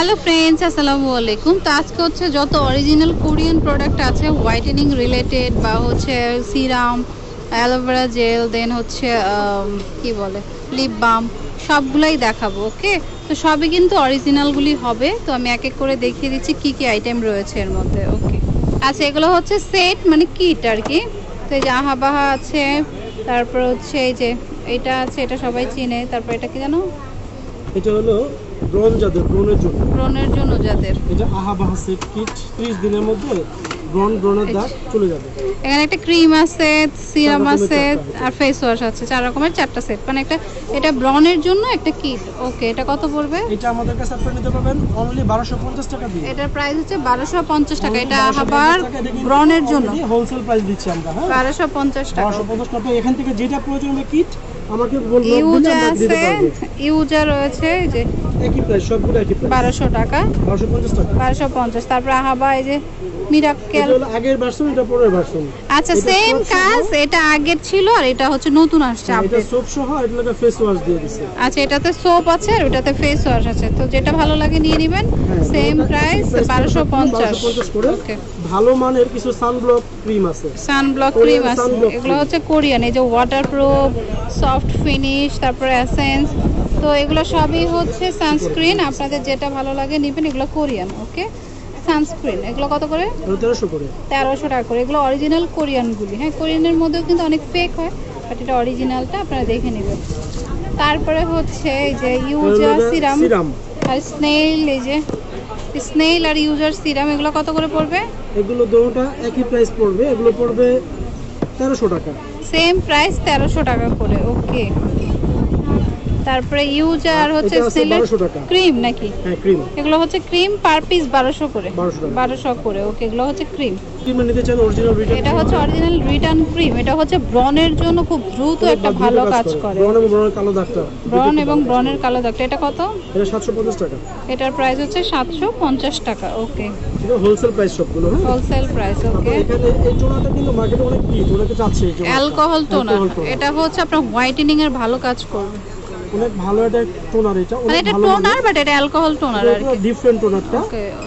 Hello friends আসসালামু আলাইকুম তো আজকে হচ্ছে যত অরিজিনাল কোরিয়ান প্রোডাক্ট আছে হোয়াইটেনিং রিলেটেড বা হচ্ছে সিরাম অ্যালোভেরা জেল দেন হচ্ছে কি বলে লিপ বাম সবগুলাই দেখাবো ওকে তো সবই কিন্তু অরিজিনালগুলি হবে। তো আমি এক এক করে দেখিয়ে দিচ্ছি কি কি আইটেম রয়েছে এর মধ্যে ওকে আচ্ছা এগুলো হচ্ছে সেট মানে কিট আর কি। তো এই যে আহা বাহা আছে, তারপর হচ্ছে এই যে এটা আছে, এটা সবাই চিনে। তারপর এটা কি জানো? এটা হলো ব্রন যাদের ব্রনের জন্য। ব্রণের জন্য যাদের। এটা আহা বাহা সেট কিট ত্রিশ দিনের মধ্যে ব্রন ব্রনের দাগ চলে যাবে। এখানে একটা ক্রিম আছে সিরাম আছে আর ফেস ওয়াশ আছে চার রকমের চারটা সেট মানে একটা এটা ব্রনের জন্য একটা কিট ওকে এটা কত পড়বে? এটা আমাদের কাছে আপনি নিতে পারবেন অনলি বারোশো পঞ্চাশ টাকা দিয়ে। এটার প্রাইস হচ্ছে বারোশো পঞ্চাশ টাকা। এটা আবার ব্রনের জন্য। হোলসেল প্রাইস দিচ্ছি আমরা হ্যাঁ? বারোশো পঞ্চাশ টাকা। বারোশো পঞ্চাশ টাকা। এখান থেকে যেটা প্রয়োজন হবে কিট আমাকে বলব ইউজা আছে ইউজা রয়েছে এই যে একই প্রাইস সবগুলো একই প্রাইস টাকা। বারোশো পঞ্চাশ টাকা। বারোশো পঞ্চাশ তারপর আহাবা এই যে মিরাক্কেল এটা আগের ভার্সন এটা পরের ভার্সন আচ্ছা সেম কাজ এটা আগের ছিল আর এটা হচ্ছে নতুন আসছে এটা সোপ সহ এটা লাগে ফেস ওয়াশ দিয়ে দিছে। আচ্ছা এটাতে সোপ আছে আর ওটাতে ফেস ওয়াশ আছে। তো যেটা ভালো লাগে নিয়ে নেবেন হ্যাঁ, সেম প্রাইস একই price, বারোশো পঞ্চাশ। 1250 করে। ভালো মানের কিছু সানব্লক ক্রিম আছে। সানব্লক ক্রিম আছে। এগুলো হচ্ছে কোরিয়ান এই যে ওয়াটার প্রুফ সফট ফিনিশ তারপরে অ্যাসেন্স তো এগুলো সবই হচ্ছে সানস্ক্রিন আপনাদের যেটা ভালো লাগে নেবেন এগুলো কোরিয়ান ওকে সানস্ক্রিন এগুলো কত করে? তেরোশো করে। তেরোশো টাকা করে এগুলো অরিজিনাল কোরিয়ানগুলি হ্যাঁ কোরিয়ানের মধ্যেও কিন্তু অনেক ফেক হয় বাট এটা অরিজিনালটা আপনারা দেখে নেবেন। তারপরে হচ্ছে এই যে ইউজার সিরাম আর স্নেইল এই যে স্নেইল আর ইউজার সিরাম এগুলো কত করে পড়বে? এগুলো দুটোটা একই প্রাইস পড়বে এগুলো পড়বে তেরোশো টাকা। সেম প্রাইস তেরোশো টাকা করে ওকে তারপরে ইউজা আর হচ্ছে 1200 টাকা। ক্রিম নাকি? হ্যাঁ ক্রিম এগুলো হচ্ছে ক্রিম পার পিস বারোশো করে। 1200 বারোশো করে ওকে এগুলো হচ্ছে ক্রিম ক্রিম নিতে চান অরিজিনাল রিটার্ন এটা হচ্ছে অরিজিনাল রিটার্ন ক্রিম এটা হচ্ছে ব্রনের জন্য খুব দ্রুত একটা ভালো কাজ করে। ব্রাউন এবং ব্রাউনের কালো দাগটা। ব্রন এবং ব্রনের কালো দাগটা। এটা কত? এটা সাতশো পঞ্চাশ টাকা। এটার প্রাইস হচ্ছে সাতশো পঞ্চাশ টাকা ওকে এটা হোলসেল প্রাইস সবগুলো হ্যাঁ? হোলসেল প্রাইস ওকে এখানে এই টোনাটা কিন্তু মার্কেটে অনেক কি চাচ্ছে এই। অ্যালকোহল টোনার এটা হচ্ছে আপনার হোয়াইটেনিং এর ভালো কাজ করবে। অনেক ভালো একটা টোনার এটা মানে অনেক এটা টোনার বাট এটা অ্যালকোহল টোনার আর কি। ডিফারেন্ট টোনারটা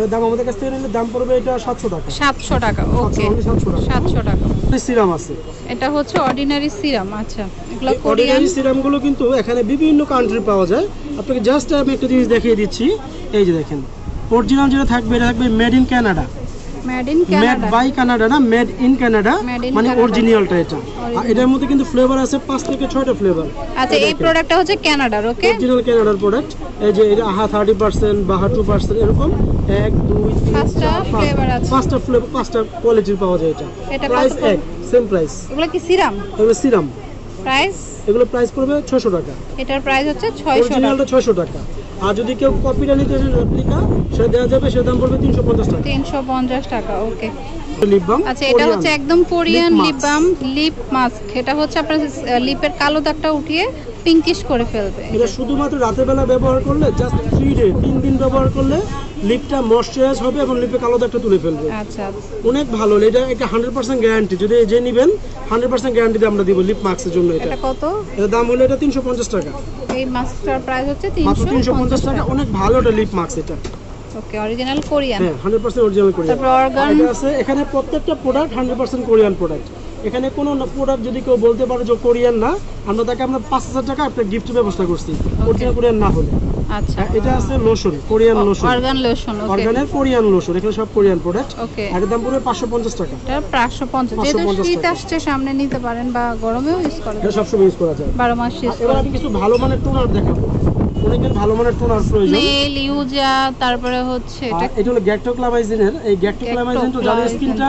এর দাম আমাদের কাছ থেকে নিলে দাম পড়বে এটা সাতশো টাকা। সাতশো টাকা ওকে 700 টাকা। সাতশো টাকা। সিরাম আছে। এটা হচ্ছে অর্ডিনারি সিরাম আচ্ছা। এগুলো কোরিয়ান অর্ডিনারি সিরামগুলো কিন্তু এখানে বিভিন্ন কান্ট্রি পাওয়া যায়। আপনাকে জাস্ট আমি একটা জিনিস দেখিয়ে দিচ্ছি। এই যে দেখেন অরিজিনাল যেটা থাকবে এটা থাকবে made in Canada made by Canada না মেড ইন কানাডা মানে অরিজিনালটা এটা। আর এটার মধ্যে কিন্তু ফ্লেভার আছে পাঁচ থেকে ছয়টা ফ্লেভার আচ্ছা এই প্রোডাক্টটা হচ্ছে কানাডার ওকে অরিজিনাল কানাডার প্রোডাক্ট এই যে এটা AHA thirty percent BHA two percent এরকম। এক দুই তিন পাঁচটা আছে। ফ্লেভার পাঁচটা কোয়ালিটির পাওয়া যায় এটা। প্রাইস এক সেম প্রাইস এগুলো কি সিরাম এগুলো সিরাম প্রাইস এগুলো প্রাইস পড়বে ছশো টাকা। এটার প্রাইস হচ্ছে ছয়শো টাকা। অরিজিনালটা ছয়শো টাকা। আর যদি কেউ কপিটা নিতে চান রেপ্লিকা সেটা দেওয়া যাবে সেটা দাম পড়বে তিনশো পঞ্চাশ টাকা। তিনশো পঞ্চাশ টাকা ওকে। লিপ বাম আচ্ছা এটা হচ্ছে একদম Korean lip balm lip mask এটা হচ্ছে আপনার লিপের কালো দাগটা উঠিয়ে পিঙ্কিশ করে ফেলবে। এটা শুধুমাত্র রাতের বেলা ব্যবহার করলে জাস্ট থ্রি ডে তিন দিন ব্যবহার করলে লিপটা ময়শ্চারাইজ হবে এবং লিপে কালো দাগটা তুলে ফেলবে। আচ্ছা। অনেক ভালো এটা একটা হান্ড্রেড পার্সেন্ট গ্যারান্টি যদি যে নেবেন হান্ড্রেড পার্সেন্ট গ্যারান্টি আমরা দিব লিপ মাস্কের জন্য এটা। এটা কত? এটার দাম হলো এটা তিনশো পঞ্চাশ টাকা। এই মাস্কটার প্রাইস হচ্ছে তিনশো তিনশো পঞ্চাশ পঞ্চাশ টাকা টাকা। অনেক ভালো একটা লিপ মাস্ক এটা। ওকে অরিজিনাল কোরিয়ান হ্যাঁ হান্ড্রেড পার্সেন্ট অরিজিনাল কোরিয়ান তারপর অর্গান আছে এখানে প্রত্যেকটা product hundred percent Korean product এখানে কোনো প্রোডাক্ট যদি কেউ বলতে পারে যে কোরিয়ান না আমরা তাকে আমরা পাঁচ হাজার টাকা একটা গিফট ব্যবস্থা করছি অরিজিনাল কোরিয়ান না হলে। আচ্ছা। এটা আছে lotion Korean lotion organ lotion okay অর্গানের Korean lotion এখানে সব কোরিয়ান প্রোডাক্ট ওকে এর দাম পড়বে পাঁচশো পঞ্চাশ টাকা। এটা পাঁচশো পঞ্চাশ। যেহেতু শীত আসছে সামনে নিতে পারেন বা গরমেও ইউজ এটা করা যায়। মাস ইউজ এবার আমি কিছু ভালো মানের টোনার দেখাবো। অনেকের ভালো মানের টোনার প্রয়োজন নেল ইউজা তারপরে হচ্ছে এটা এটা হলো গ্যাক্টোক্লামাইজিনের এই গ্যাক্টোক্লামাইজিন তো যাদের স্কিনটা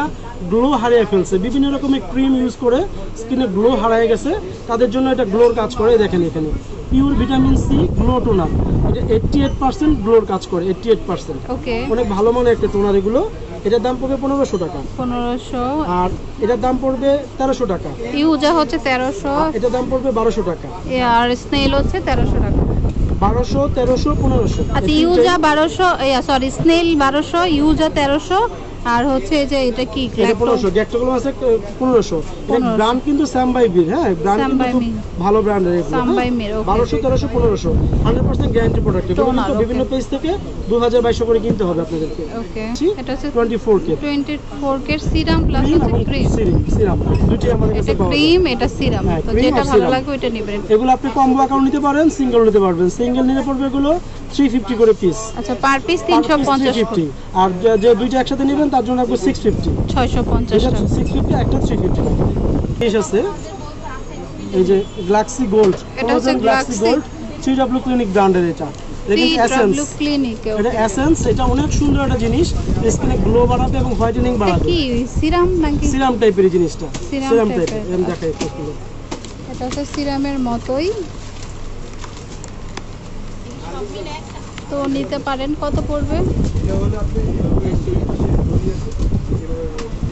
গ্লো হারিয়ে ফেলছে। বিভিন্ন রকমের ক্রিম ইউজ করে স্কিনে গ্লো হারিয়ে গেছে। তাদের জন্য এটা গ্লোর কাজ করে দেখেন এখানে। Pure vitamin C glow toner এটা এইটটি এইট পার্সেন্ট গ্লোর কাজ করে এইটটি এইট পার্সেন্ট ওকে অনেক ভালো মানের একটা টোনার এগুলো। এটার দাম পড়বে পনেরোশো টাকা। পনেরোশো। আর এটার দাম পড়বে তেরোশো টাকা। ইউজা হচ্ছে তেরোশো। এটার দাম পড়বে বারোশো টাকা। আর স্নেল হচ্ছে তেরোশো টাকা। বারোশো তেরোশো পনেরোশো। আচ্ছা ইউজা বারোশো সরি স্নেল বারোশো ইউজা তেরোশো আর হচ্ছে যে এটা কি এটা আছে এটা ব্র্যান্ড কিন্তু স্যাম বাই হ্যাঁ? ব্র্যান্ড কিন্তু by খুব Mir। ভালো ব্র্যান্ডের এগুলো Sam by Mir, okay, বারোশো ঠিক। তেরোশো পনেরোশো। হান্ড্রেড পার্সেন্ট গ্যারান্টি প্রোডাক্ট এগুলো কিন্তু বিভিন্ন পেজ থেকে দু হাজার বাইশশো করে কিনতে হবে আপনাদেরকে। ওকে জি, এটা হচ্ছে twenty four K 24 K serum plus হচ্ছে ক্রিম সিরিম সিরাম দুটি আমাদের কাছে এটা পাওয়া যায়। ক্রিম এটা সিরাম হ্যাঁ, তো যেটা ভালো নেবেন। এগুলো আপনি কম্বো নিতে পারেন সিঙ্গেল নিতে পারবেন। সিঙ্গেল নিলে পড়বে এগুলো থ্রি ফিফটি করে পিস আচ্ছা পার পিস 350 আর যে- দুইটা একসাথে নেবেন তার জন্য ফিফটি 650 এটা টাকা। সিক্স ফিফটি একটা থ্রি ফিফটি জিনিস আছে। এই যে গ্লাক্সি গোল্ড এটা হচ্ছে Galaxy- gold three W clinic ব্র্যান্ডের এটা। এটা এসেন্স এটা অনেক সুন্দর একটা জিনিস। স্কিনে গ্লো বাড়াবে এবং হোয়াইটেনিং বাড়াবে। কি সিরাম নাকি? সিরাম টাইপের জিনিসটা। সিরাম type-এর, টাইপের এরকম দেখাই একটু। এটা হচ্ছে সিরামের মতোই। তো নিতে পারেন। কত পড়বে?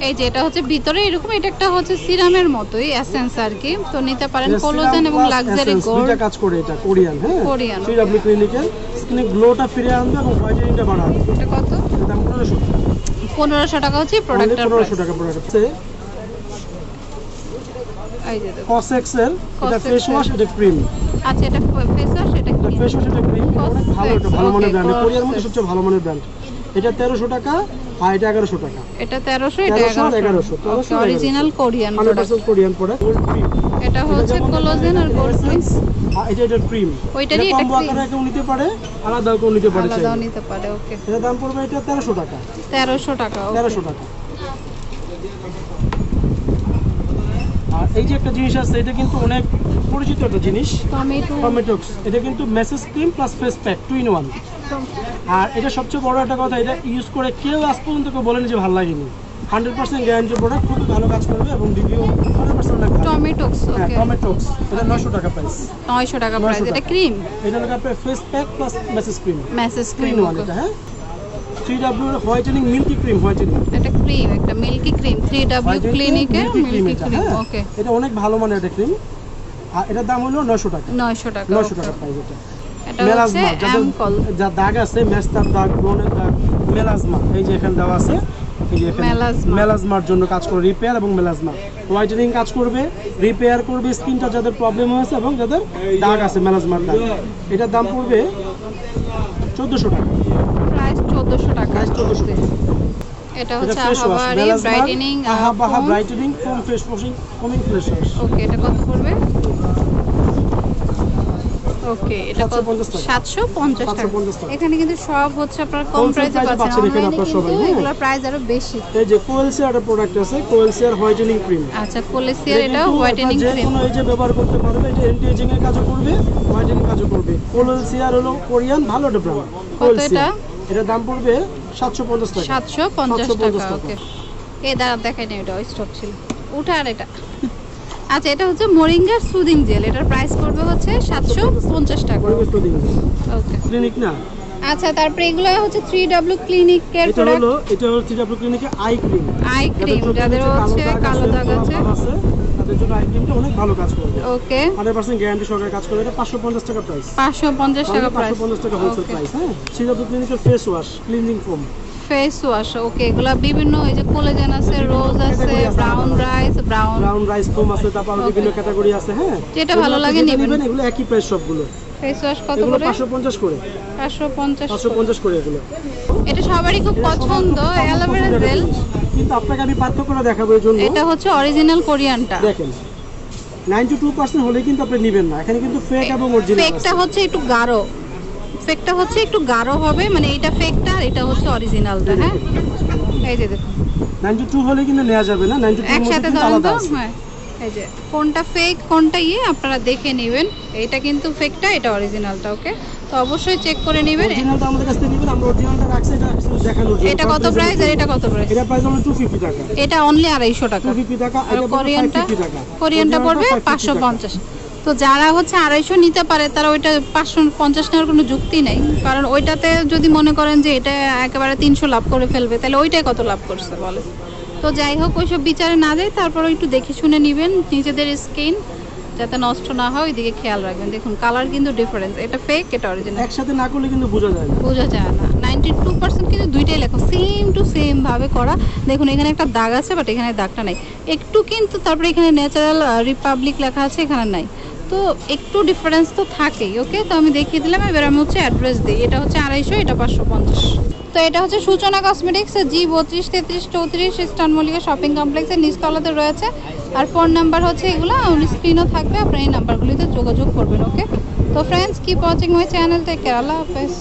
এই যে এটা হচ্ছে ভিতরে এরকম এটা একটা হচ্ছে সিরামের মতোই এসেন্স আর কি। তো নিতে পারেন কোলোজেন এবং লাক্সারি গোল্ড কাজ করে এটা কোরিয়ান হ্যাঁ? Korean, থ্রি ডাব্লিউ ক্লিনিকের স্কিনে গ্লোটা ফিরে আনবে এবং হোয়াইটেনিংটা বাড়াবে। এটা কত? এর দাম পনেরোশো পনেরোশো টাকা হচ্ছে প্রোডাক্টের পনেরোশো টাকা প্রোডাক্ট এই যে দেখো। কসেক্স এর এটা ফেস ওয়াশ এটা ক্রিম আচ্ছা এটা ফেস ওয়াশ এটা এটা কি ফেস ওয়াশ এটা ক্রিম অনেক ভালো এটা ভালো মানের ব্র্যান্ড কোরিয়ার মধ্যে সবচেয়ে ভালো মানের ব্র্যান্ড এটা তেরোশো টাকা আর এটা এগারোশো টাকা। এটা তেরোশো এটা 1300 আর এগারোশো। 1100, original Korean product Korean product gold cream এটা হচ্ছে কোলোজেন আর গোল্ড এটা এটা ক্রিম ওইটারই এটা। কেউ নিতে পারে আলাদা কেউ নিতে পারে আলাদাও নিতে পারে ওকে এটার দাম পড়বে এটা তেরোশো টাকা। তেরোশো টাকা। তেরোশো টাকা। এই যে একটা জিনিস আছে এটা কিন্তু অনেক পরিচিত একটা জিনিস। টমেটো টমেটোক্স এটা কিন্তু massage cream plus face pack two in one আর এটা সবচেয়ে বড় একটা কথা এটা ইউজ করে কেউ আজ পর্যন্ত কেউ বলেনি যে ভালো লাগেনি। হান্ড্রেড পার্সেন্ট গ্যারান্টি প্রোডাক্ট খুব ভালো কাজ করবে এবং রিভিউ হান্ড্রেড পার্সেন্ট লাগবে টমেটোক্স হ্যাঁ টমেটোক্স এটা নশো টাকা প্রাইস নয়শো টাকা প্রাইস 900 এটা। ক্রিম এটা আপনার face pack plus massage cream massage cream one এটা হ্যাঁ? Three W whitening milky cream whitening. এটা ক্রিম একটা মিল্কি ক্রিম থ্রি ডাব্লিউ ক্লিনিকের মিল্কি ক্রিম ওকে। হ্যাঁ? এটা অনেক ভালো মানের একটা ক্রিম। আর এটার দাম হলো টাকা। টাকা নশো okay। টাকা প্রাইস এটা। এটা মেলাজমা যা দাগ আছে মেস্তার দাগ দাগ মেলাজমা এই যে এখানে দেওয়া আছে মেলাজমার জন্য কাজ করে রিপেয়ার এবং মেলাজমা। হোয়াইটেনিং কাজ করবে রিপেয়ার করবে স্কিনটা যাদের প্রবলেম হয়েছে এবং যাদের দাগ আছে মেলাজমার দাগ। এটার দাম পড়বে চোদ্দোশো টাকা। প্রাইস চোদ্দোশো টাকা। এটা হচ্ছে আহাবারি brightening আহাবাহা brightening foam face washing face wash okay এটা কত পড়বে? ওকে এটা কত 750 টাকা। সাতশো পঞ্চাশ টাকা। 750 টাকা। এখানে কিন্তু সব হচ্ছে আপনার কম প্রাইসে পাচ্ছেন। পাচ্ছেন অনলাইনে আপনারা সবাই, কিন্তু। এগুলোর প্রাইস আরও বেশি। এই যে কোয়েলসিয়ার একটা প্রোডাক্ট আছে কোয়েলসিয়ার হোয়াইটেনিং ক্রিম আচ্ছা কোলেসিয়ার এটা হোয়াইটেনিং ক্রিম কোনো এই যে ব্যবহার করতে পারবে এটা অ্যান্টি এজিং এর কাজও করবে হোয়াইটেনিং কাজও করবে। কোয়েলসিয়ার হলো কোরিয়ান ভালো একটা ব্র্যান্ড কোয়েলসিয়ার এটার দাম পড়বে 750 টাকা। সাতশো পঞ্চাশ 750 টাকা। ওকে। এই দাঁড়া দেখাই না এটা স্টক ছিল। উঠা আর এটা। আচ্ছা এটা হচ্ছে মোরিঙ্গার সুদিং জেল এটার প্রাইস করবে হচ্ছে সাতশো পঞ্চাশ টাকা। ওকে। ক্লিনিক না? আচ্ছা তারপরে এগুলো হচ্ছে থ্রি ডাব্লিউ ক্লিনিকের এটা হলো এটা হলো থ্রি ক্লিনিকে আই ক্রিম আই ক্রিম যাদের হচ্ছে কালো দাগ আছে। তাদের জন্য আই ক্রিমটা অনেক ভালো কাজ করবে। ওকে 100% গ্যারান্টি সহকারে কাজ করবে এটা 550 টাকা প্রাইস পাঁচশো পঞ্চাশ টাকা প্রাইস 550 টাকা হোলসেল প্রাইস হ্যাঁ? থ্রি ক্লিনিকের face wash cleansing foam face wash okay এগুলা বিভিন্ন এই যে কোলাজেন আছে রোজ আছে brown rice brown brown rice foam আছে তারপর বিভিন্ন ক্যাটাগরি আছে হ্যাঁ? যেটা ভালো লাগে। নেবেন, এগুলো একই প্রাইস সবগুলো। ফেস ওয়াশ কত এগুলো করে? 550 করে। পাঁচশো পঞ্চাশ 550 করে এগুলো। এটা সবারই খুব পছন্দ অ্যালোভেরা জেল। কিন্তু আপনাকে আমি পার্থক্যটা দেখাবো এর জন্য। এটা হচ্ছে অরিজিনাল কোরিয়ানটা। দেখেন 92% হলে কিন্তু আপনি নেবেন না। এখানে কিন্তু ফেক এবং অরিজিনাল ফেকটা হচ্ছে একটু গাঢ়। ফেকটা হচ্ছে একটু গাঢ় হবে মানে এটা ফেকটা আর এটা হচ্ছে অরিজিনালটা হ্যাঁ? এই যে দেখুন। 92 হলে কিন্তু নেওয়া যাবে না। 92 এর একসাথে ধরেন তো? হ্যাঁ। এই যে কোনটা ফেক কোনটা ইয়ে আপনারা দেখে নেবেন। এটা কিন্তু ফেকটা এটা অরিজিনালটা ওকে তো অবশ্যই চেক করে নেবেন। আমাদের কাছ থেকে নেবেন আমরা অরিজিনালটা রাখছি এটা দেখানোর জন্য। এটা কত প্রাইস আর এটা কত প্রাইস এটা প্রাইস হলো 250 টাকা। এটা অনলি আড়াইশো টাকা। 250 টাকা আর কোরিয়ানটা কোরিয়ানটা পড়বে 550 পাঁচশো পঞ্চাশ। তো যারা হচ্ছে আড়াইশো নিতে পারে তারা ওইটা পাঁচশো পঞ্চাশ নেওয়ার কোনো যুক্তি নেই। কারণ ওইটাতে যদি মনে করেন যে এটা একেবারে তিনশো লাভ করে ফেলবে তাহলে ওইটাই কত লাভ করছে বলে তো যাই হোক ওইসব বিচারে না যায় তারপর একটু দেখে শুনে নেবেন নিজেদের স্কিন যাতে নষ্ট না হয় ওইদিকে খেয়াল রাখবেন। দেখুন কালার কিন্তু ডিফারেন্স এটা ফেক এটা অরিজিনাল একসাথে না করলে কিন্তু বোঝা যায় না। বোঝা যায় না। নাইনটি টু পার্সেন্ট কিন্তু দুইটাই লেখা সেম টু সেম ভাবে করা। দেখুন এখানে একটা দাগ আছে বাট এখানে দাগটা নাই। একটু কিন্তু তারপরে এখানে ন্যাচারাল রিপাবলিক লেখা আছে এখানে নাই। তো একটু ডিফারেন্স তো থাকেই ওকে তো আমি দেখিয়ে দিলাম, এবার আমি হচ্ছে অ্যাড্রেস দিই। এটা হচ্ছে আড়াইশো, এটা পাঁচশো পঞ্চাশ। তো এটা হচ্ছে সূচনা কসমেটিক্স জি বত্রিশ, তেত্রিশ, চৌত্রিশ ইস্টার্ন মল্লিকা শপিং কমপ্লেক্সের নিচতলাতে রয়েছে। আর ফোন নাম্বার হচ্ছে এগুলো স্ক্রিনও থাকবে, আপনার এই নাম্বারগুলিতে যোগাযোগ করবেন ওকে তো ফ্রেন্ডস কি ওয়াচিং মাই চ্যানেল কেয়ার আল্লাহ হাফেজ।